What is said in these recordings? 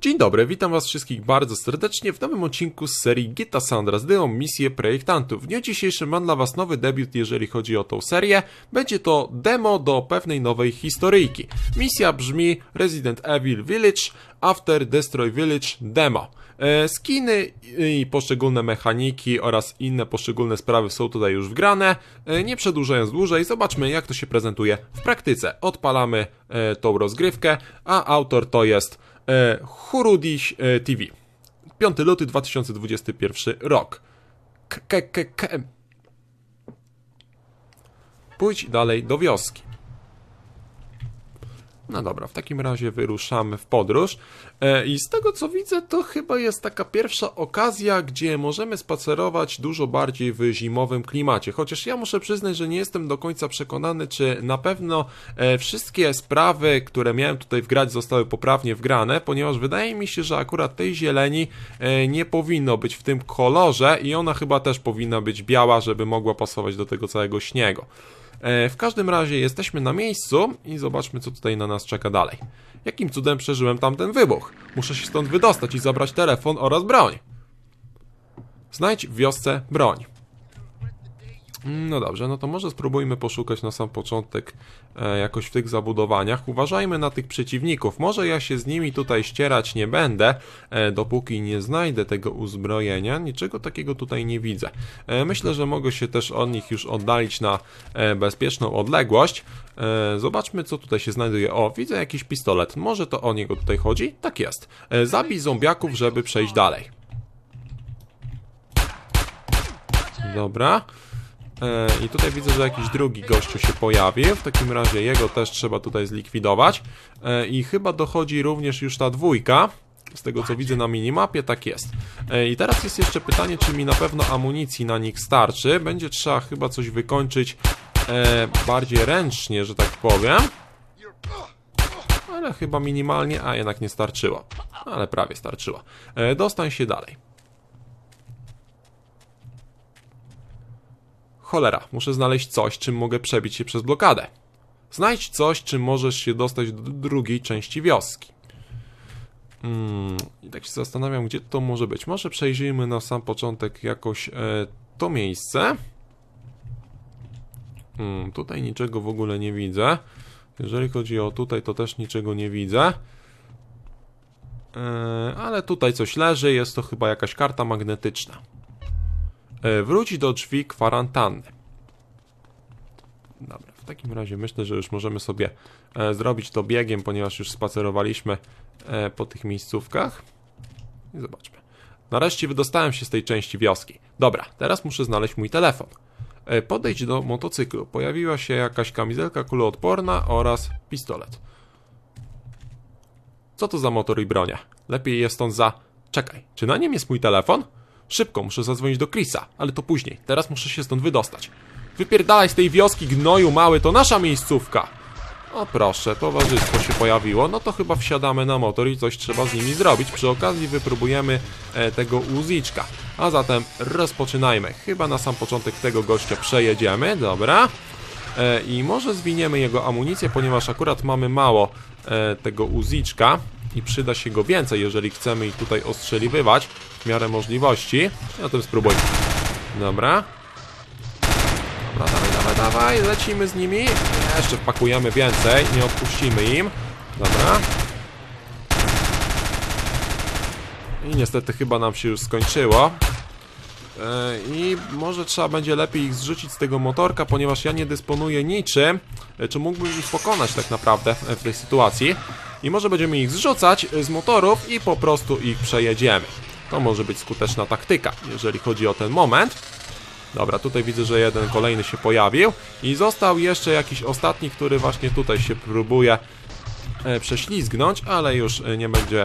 Dzień dobry, witam was wszystkich bardzo serdecznie w nowym odcinku z serii Gita Sandra z misję projektantów. W dniu dzisiejszym mam dla was nowy debiut, jeżeli chodzi o tą serię. Będzie to demo do pewnej nowej historyjki. Misja brzmi Resident Evil Village After Destroy Village Demo. E, Skiny i poszczególne mechaniki oraz inne poszczególne sprawy są tutaj już wgrane. E, Nie przedłużając dłużej, zobaczmy jak to się prezentuje w praktyce. Odpalamy e, tą rozgrywkę, a autor to jest e, e, TV. 5 luty 2021 rok. K -k -k -k Pójdź dalej do wioski. No dobra, w takim razie wyruszamy w podróż. E, I z tego co widzę, to chyba jest taka pierwsza okazja, gdzie możemy spacerować dużo bardziej w zimowym klimacie. Chociaż ja muszę przyznać, że nie jestem do końca przekonany, czy na pewno e, wszystkie sprawy, które miałem tutaj wgrać, zostały poprawnie wgrane, ponieważ wydaje mi się, że akurat tej zieleni e, nie powinno być w tym kolorze i ona chyba też powinna być biała, żeby mogła pasować do tego całego śniegu. E, W każdym razie jesteśmy na miejscu i zobaczmy, co tutaj na nas czeka dalej. Jakim cudem przeżyłem tamten wybuch? Muszę się stąd wydostać i zabrać telefon oraz broń. Znajdź w wiosce broń. No dobrze, no to może spróbujmy poszukać na sam początek e, jakoś w tych zabudowaniach. Uważajmy na tych przeciwników. Może ja się z nimi tutaj ścierać nie będę, e, dopóki nie znajdę tego uzbrojenia. Niczego takiego tutaj nie widzę. E, myślę, że mogę się też od nich już oddalić na bezpieczną odległość. Zobaczmy, co tutaj się znajduje. O, widzę jakiś pistolet. Może to o niego tutaj chodzi? Tak jest. E, zabij zombiaków, żeby przejść dalej. Dobra. E, I tutaj widzę, że jakiś drugi gościu się pojawił. W takim razie jego też trzeba tutaj zlikwidować. E, I chyba dochodzi również już ta dwójka. Z tego co widzę na minimapie, tak jest. E, I teraz jest jeszcze pytanie, czy mi na pewno amunicji na nich starczy. Będzie trzeba chyba coś wykończyć bardziej ręcznie, że tak powiem. Ale chyba minimalnie, a jednak nie starczyło. Ale prawie starczyło. Dostań się dalej. Cholera, muszę znaleźć coś, czym mogę przebić się przez blokadę. Znajdź coś, czym możesz się dostać do drugiej części wioski. Mm, I tak się zastanawiam, gdzie to może być. Może przejrzyjmy na sam początek jakoś e, to miejsce. Mm, tutaj niczego w ogóle nie widzę. Jeżeli chodzi o tutaj, to też niczego nie widzę. E, ale tutaj coś leży, jest to chyba jakaś karta magnetyczna. E, Wróć do drzwi kwarantanny. Dobra, w takim razie myślę, że już możemy sobie e, zrobić to biegiem, ponieważ już spacerowaliśmy e, po tych miejscówkach. I zobaczmy. Nareszcie wydostałem się z tej części wioski. Dobra, teraz muszę znaleźć mój telefon. Podejdź do motocyklu. Pojawiła się jakaś kamizelka kuloodporna oraz pistolet. Co to za motor i bronia? Lepiej jest stąd za... Czekaj, czy na nim jest mój telefon? Szybko, muszę zadzwonić do Chrisa, ale to później. Teraz muszę się stąd wydostać. Wypierdalaj z tej wioski, gnoju mały, to nasza miejscówka. O proszę, towarzystwo się pojawiło, no to chyba wsiadamy na motor i coś trzeba z nimi zrobić. Przy okazji wypróbujemy e, tego uziczka. A zatem rozpoczynajmy. Chyba na sam początek tego gościa przejedziemy, dobra. E, I może zwiniemy jego amunicję, ponieważ akurat mamy mało e, tego uziczka i przyda się go więcej, jeżeli chcemy ich tutaj ostrzeliwywać w miarę możliwości. Zatem spróbujmy. Dobra. Dobra, dawaj, dawaj, dawaj, lecimy z nimi. Jeszcze wpakujemy więcej, nie odpuścimy im. Dobra. I niestety chyba nam się już skończyło. E, I może trzeba będzie lepiej ich zrzucić z tego motorka, ponieważ ja nie dysponuję niczym, e, czy mógłbym ich pokonać tak naprawdę e, w tej sytuacji. I może będziemy ich zrzucać e, z motorów i po prostu ich przejedziemy. To może być skuteczna taktyka, jeżeli chodzi o ten moment. Dobra, tutaj widzę, że jeden kolejny się pojawił i został jeszcze jakiś ostatni, który właśnie tutaj się próbuje e, prześlizgnąć, ale już e, nie będzie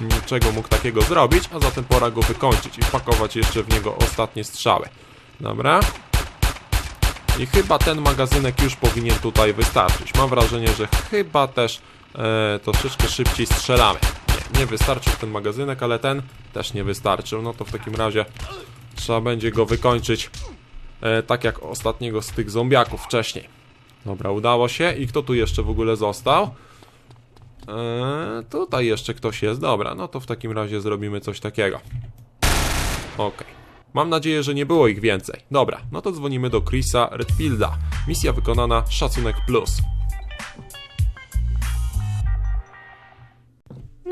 niczego mógł takiego zrobić, a zatem pora go wykończyć i wpakować jeszcze w niego ostatnie strzały. Dobra. I chyba ten magazynek już powinien tutaj wystarczyć. Mam wrażenie, że chyba też e, troszeczkę szybciej strzelamy. Nie, nie wystarczył ten magazynek, ale ten też nie wystarczył. No to w takim razie trzeba będzie go wykończyć e, tak jak ostatniego z tych zombiaków wcześniej. Dobra, udało się. I kto tu jeszcze w ogóle został? Eee, tutaj jeszcze ktoś jest. Dobra, no to w takim razie zrobimy coś takiego. Okej. Mam nadzieję, że nie było ich więcej. Dobra, no to dzwonimy do Chrisa Redfielda. Misja wykonana, szacunek plus.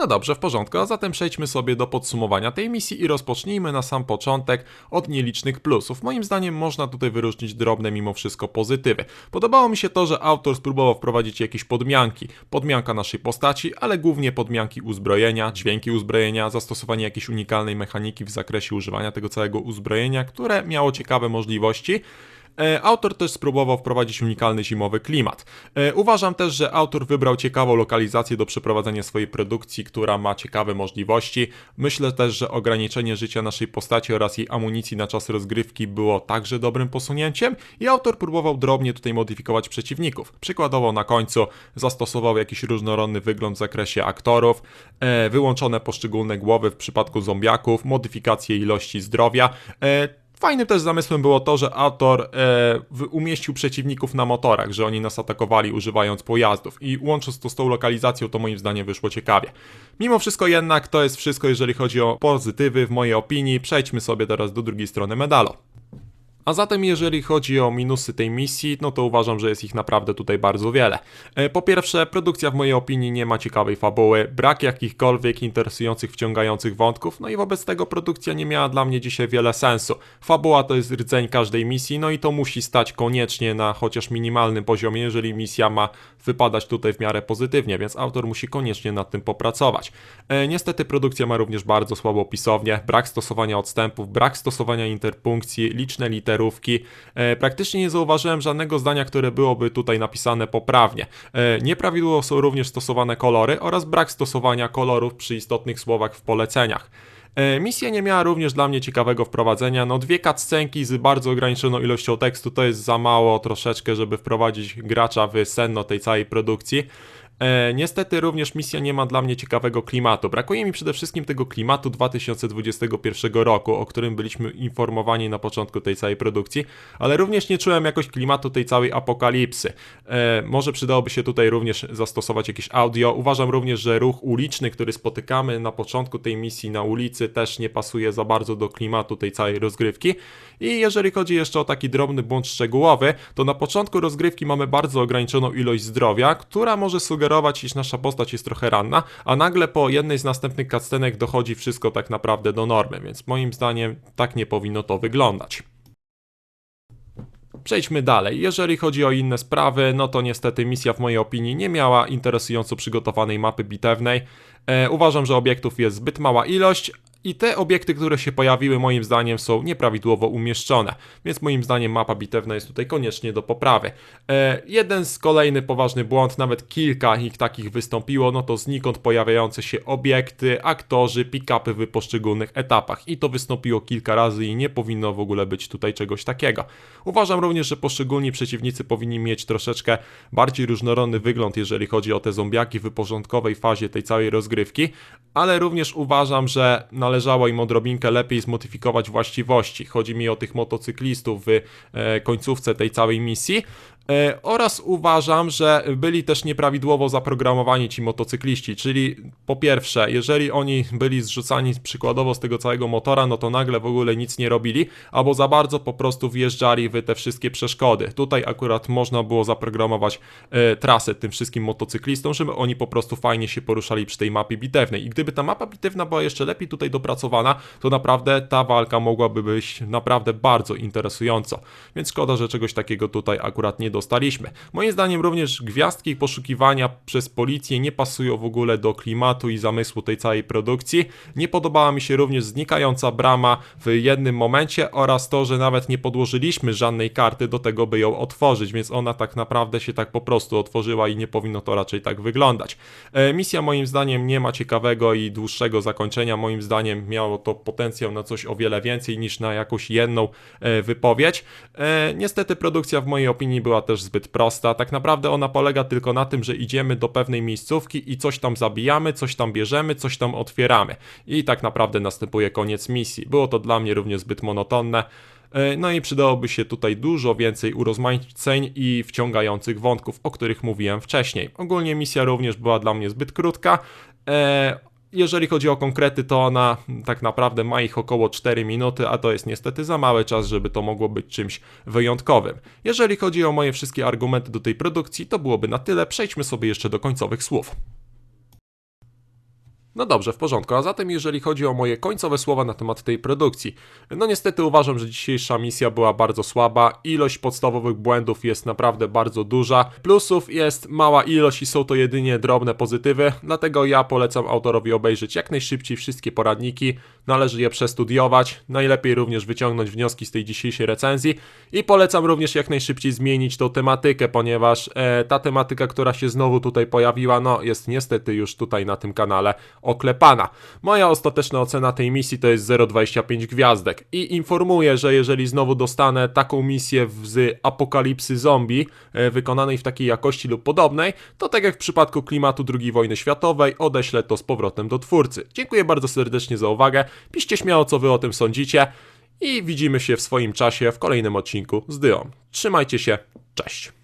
No dobrze, w porządku, a zatem przejdźmy sobie do podsumowania tej misji i rozpocznijmy na sam początek od nielicznych plusów. Moim zdaniem można tutaj wyróżnić drobne mimo wszystko pozytywy. Podobało mi się to, że autor spróbował wprowadzić jakieś podmianki. Podmianka naszej postaci, ale głównie podmianki uzbrojenia, dźwięki uzbrojenia, zastosowanie jakiejś unikalnej mechaniki w zakresie używania tego całego uzbrojenia, które miało ciekawe możliwości. E, Autor też spróbował wprowadzić unikalny zimowy klimat. E, Uważam też, że autor wybrał ciekawą lokalizację do przeprowadzenia swojej produkcji, która ma ciekawe możliwości. Myślę też, że ograniczenie życia naszej postaci oraz jej amunicji na czas rozgrywki było także dobrym posunięciem i autor próbował drobnie tutaj modyfikować przeciwników. Przykładowo na końcu zastosował jakiś różnorodny wygląd w zakresie aktorów, e, wyłączone poszczególne głowy w przypadku zombiaków, modyfikację ilości zdrowia. Fajnym też zamysłem było to, że autor e, umieścił przeciwników na motorach, że oni nas atakowali używając pojazdów i łącząc to z tą lokalizacją, to moim zdaniem wyszło ciekawie. Mimo wszystko jednak to jest wszystko, jeżeli chodzi o pozytywy w mojej opinii. Przejdźmy sobie teraz do drugiej strony medalu. A zatem, jeżeli chodzi o minusy tej misji, no to uważam, że jest ich naprawdę tutaj bardzo wiele. E, Po pierwsze, produkcja w mojej opinii nie ma ciekawej fabuły, brak jakichkolwiek interesujących, wciągających wątków, no i wobec tego produkcja nie miała dla mnie dzisiaj wiele sensu. Fabuła to jest rdzeń każdej misji, no i to musi stać koniecznie na chociaż minimalnym poziomie, jeżeli misja ma wypadać tutaj w miarę pozytywnie, więc autor musi koniecznie nad tym popracować. E, niestety produkcja ma również bardzo słabą pisownię, brak stosowania odstępów, brak stosowania interpunkcji, liczne literówki. E, praktycznie nie zauważyłem żadnego zdania, które byłoby tutaj napisane poprawnie. E, nieprawidłowo są również stosowane kolory oraz brak stosowania kolorów przy istotnych słowach w poleceniach. E, Misja nie miała również dla mnie ciekawego wprowadzenia. No, dwie cutscenki z bardzo ograniczoną ilością tekstu to jest za mało troszeczkę, żeby wprowadzić gracza w senno tej całej produkcji. E, niestety również misja nie ma dla mnie ciekawego klimatu. Brakuje mi przede wszystkim tego klimatu 2021 roku, o którym byliśmy informowani na początku tej całej produkcji, ale również nie czułem jakoś klimatu tej całej apokalipsy. E, może przydałoby się tutaj również zastosować jakieś audio. Uważam również, że ruch uliczny, który spotykamy na początku tej misji na ulicy, też nie pasuje za bardzo do klimatu tej całej rozgrywki. I jeżeli chodzi jeszcze o taki drobny błąd szczegółowy, to na początku rozgrywki mamy bardzo ograniczoną ilość zdrowia, która może sugerować, iż nasza postać jest trochę ranna, a nagle po jednej z następnych cutscenek dochodzi wszystko tak naprawdę do normy, więc moim zdaniem tak nie powinno to wyglądać. Przejdźmy dalej. Jeżeli chodzi o inne sprawy, no to niestety misja w mojej opinii nie miała interesująco przygotowanej mapy bitewnej. E, uważam, że obiektów jest zbyt mała ilość. I te obiekty, które się pojawiły, moim zdaniem, są nieprawidłowo umieszczone, więc moim zdaniem mapa bitewna jest tutaj koniecznie do poprawy. E, jeden z kolejny poważny błąd, nawet kilka ich takich wystąpiło, no to znikąd pojawiające się obiekty, aktorzy, pick-upy w poszczególnych etapach. I to wystąpiło kilka razy i nie powinno w ogóle być tutaj czegoś takiego. Uważam również, że poszczególni przeciwnicy powinni mieć troszeczkę bardziej różnorodny wygląd, jeżeli chodzi o te zombiaki w początkowej fazie tej całej rozgrywki, ale również uważam, że należało im odrobinkę lepiej zmodyfikować właściwości. Chodzi mi o tych motocyklistów w e, końcówce tej całej misji. E, oraz uważam, że byli też nieprawidłowo zaprogramowani ci motocykliści, czyli po pierwsze, jeżeli oni byli zrzucani przykładowo z tego całego motora, no to nagle w ogóle nic nie robili, albo za bardzo po prostu wjeżdżali w te wszystkie przeszkody. Tutaj akurat można było zaprogramować e, trasę tym wszystkim motocyklistom, żeby oni po prostu fajnie się poruszali przy tej mapie bitewnej. I gdyby ta mapa bitewna była jeszcze lepiej tutaj dopracowana, to naprawdę ta walka mogłaby być naprawdę bardzo interesująco. Więc szkoda, że czegoś takiego tutaj akurat nie dostaliśmy. Moim zdaniem również gwiazdki poszukiwania przez policję nie pasują w ogóle do klimatu i zamysłu tej całej produkcji. Nie podobała mi się również znikająca brama w jednym momencie oraz to, że nawet nie podłożyliśmy żadnej karty do tego, by ją otworzyć, więc ona tak naprawdę się tak po prostu otworzyła i nie powinno to raczej tak wyglądać. E, misja moim zdaniem nie ma ciekawego i dłuższego zakończenia. Moim zdaniem miało to potencjał na coś o wiele więcej niż na jakąś jedną e, wypowiedź. E, niestety produkcja w mojej opinii była też zbyt prosta. Tak naprawdę ona polega tylko na tym, że idziemy do pewnej miejscówki i coś tam zabijamy, coś tam bierzemy, coś tam otwieramy. I tak naprawdę następuje koniec misji. Było to dla mnie również zbyt monotonne. E, No i przydałoby się tutaj dużo więcej urozmaiceń i wciągających wątków, o których mówiłem wcześniej. Ogólnie misja również była dla mnie zbyt krótka. E, jeżeli chodzi o konkrety, to ona tak naprawdę ma ich około 4 minuty, a to jest niestety za mały czas, żeby to mogło być czymś wyjątkowym. Jeżeli chodzi o moje wszystkie argumenty do tej produkcji, to byłoby na tyle. Przejdźmy sobie jeszcze do końcowych słów. No dobrze, w porządku. A zatem, jeżeli chodzi o moje końcowe słowa na temat tej produkcji, no niestety uważam, że dzisiejsza misja była bardzo słaba. Ilość podstawowych błędów jest naprawdę bardzo duża. Plusów jest mała ilość i są to jedynie drobne pozytywy, dlatego ja polecam autorowi obejrzeć jak najszybciej wszystkie poradniki. Należy je przestudiować, najlepiej również wyciągnąć wnioski z tej dzisiejszej recenzji i polecam również jak najszybciej zmienić tą tematykę, ponieważ e, ta tematyka, która się znowu tutaj pojawiła, no jest niestety już tutaj na tym kanale oklepana. Moja ostateczna ocena tej misji to jest 0,25 gwiazdek i informuję, że jeżeli znowu dostanę taką misję z apokalipsy zombie, e, wykonanej w takiej jakości lub podobnej, to tak jak w przypadku klimatu II wojny światowej, odeślę to z powrotem do twórcy. Dziękuję bardzo serdecznie za uwagę, piszcie śmiało co wy o tym sądzicie i widzimy się w swoim czasie w kolejnym odcinku z Dyą. Trzymajcie się, cześć!